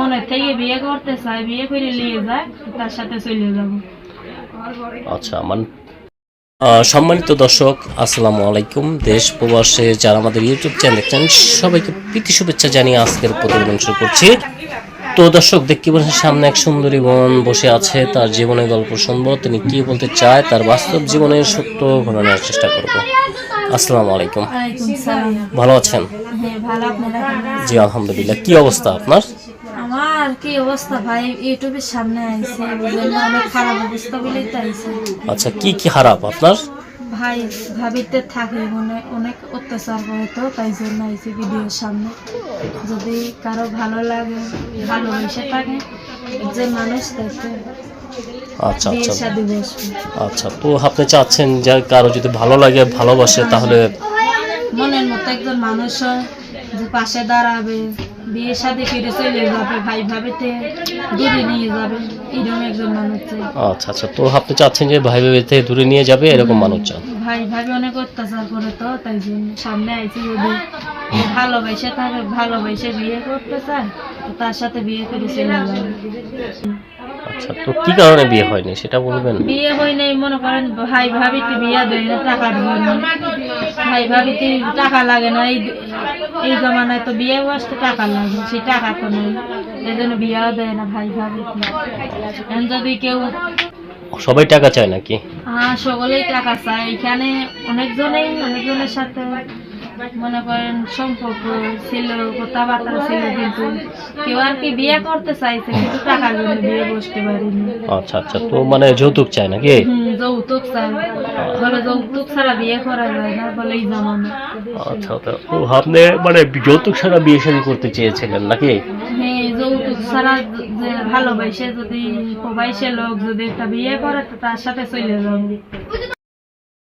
মনে থেকে বিয়ে করতে চায় বিয়ে করে নিয়ে যায় তার সাথে চলে যাব। আচ্ছা মানে সম্মানিত দর্শক আসসালামু আলাইকুম। দেশ প্রবাসে যারা আমাদের ইউটিউব চ্যানেল দেখছেন সবাইকে প্রীতি শুভেচ্ছা জানিয়ে আজকের প্রতিবেদন শুরু করছি। তো দর্শক দেখতে পাচ্ছেন সামনে এক সুন্দরী বোন বসে আছে তার জীবনের গল্প শুনব তিনি কি বলতে চায় তার বাস্তব জীবনের সত্য ঘটনার চেষ্টা করব। আসসালামু আলাইকুম। ভালো আছেন? হ্যাঁ আছেন? জি আলহামদুলিল্লাহ। কি অবস্থা আপনার? আমার কি অবস্থা ভাই? ইউটিউবের সামনে আইছে বুঝলেন অনেক খারাপ অবস্থা বলেই তো আইছে। আচ্ছা কি কি খারাপ আপনার? ভাই ভাবিতে থাকে মনে অনেক অত্যাচার করে তো তাই জন্য আইছে ভিডিওর সামনে। যদি কারও ভালো লাগে ভালোবেসে থাকে যে মানুষ তাইতে আচ্ছা আচ্ছা। আচ্ছা তো আপনি চাচ্ছেন যে কারও যদি ভালো লাগে ভালোবাসে তাহলে মনের মতো একজন মানুষ হয় যে পাশে দাঁড়াবে বিয়ে সাথে কেটে চলে যাবে ভাই ভাবে দূরে নিয়ে যাবে এরকম একজন মানুষ চাই। আচ্ছা আচ্ছা তো আপনি চাচ্ছেন যে ভাই ভাবে থেকে দূরে নিয়ে যাবে এরকম মানুষ চান? ভাই ভাবে অনেক অত্যাচার করে তো তাই জন্য সামনে আইছি যদি ভালোবাসে থাকে ভালোবাসে বিয়ে করতে চায় তার সাথে বিয়ে করে চলে যাবে। আচ্ছা তো কি কারণে বিয়ে হয়নি? সেটা বলবেন। বিয়ে হয় নাই মনে করেন ভাই ভাবিতে বিয়ে দেয় না জন্য ভাই ভাবিতে টাকা লাগে না এই এই জমানায় তো বিয়ে বসতে টাকা লাগে সেই টাকা তো নেই। এই জন্য বিয়েও দেয় না ভাই ভাবিতে। যদি কেউ সবাই টাকা চায় নাকি? হ্যাঁ সকলেই টাকা চায়। এখানে অনেকজনেই অনেকজনের সাথে মনে করেন সম্পর্ক ছিল কথাবার্তা ছিল কিন্তু কেউ আর কি বিয়ে করতে চাইছে কিন্তু টাকার জন্য বিয়ে বসতে পারিনি। আচ্ছা আচ্ছা তো মানে যৌতুক চায় নাকি? হুম, যৌতুক চায়। বলে যৌতুক ছাড়া বিয়ে করা যায় না বলে এই জামানা। আচ্ছা তো তো আপনি মানে যৌতুক ছাড়া বিয়ে শাদী করতে চেয়েছিলেন নাকি? হ্যাঁ যৌতুক ছাড়া যে ভালোবাসে যদি প্রবাসে লোক যদি একটা বিয়ে করে তো তার সাথে চলে যাবে।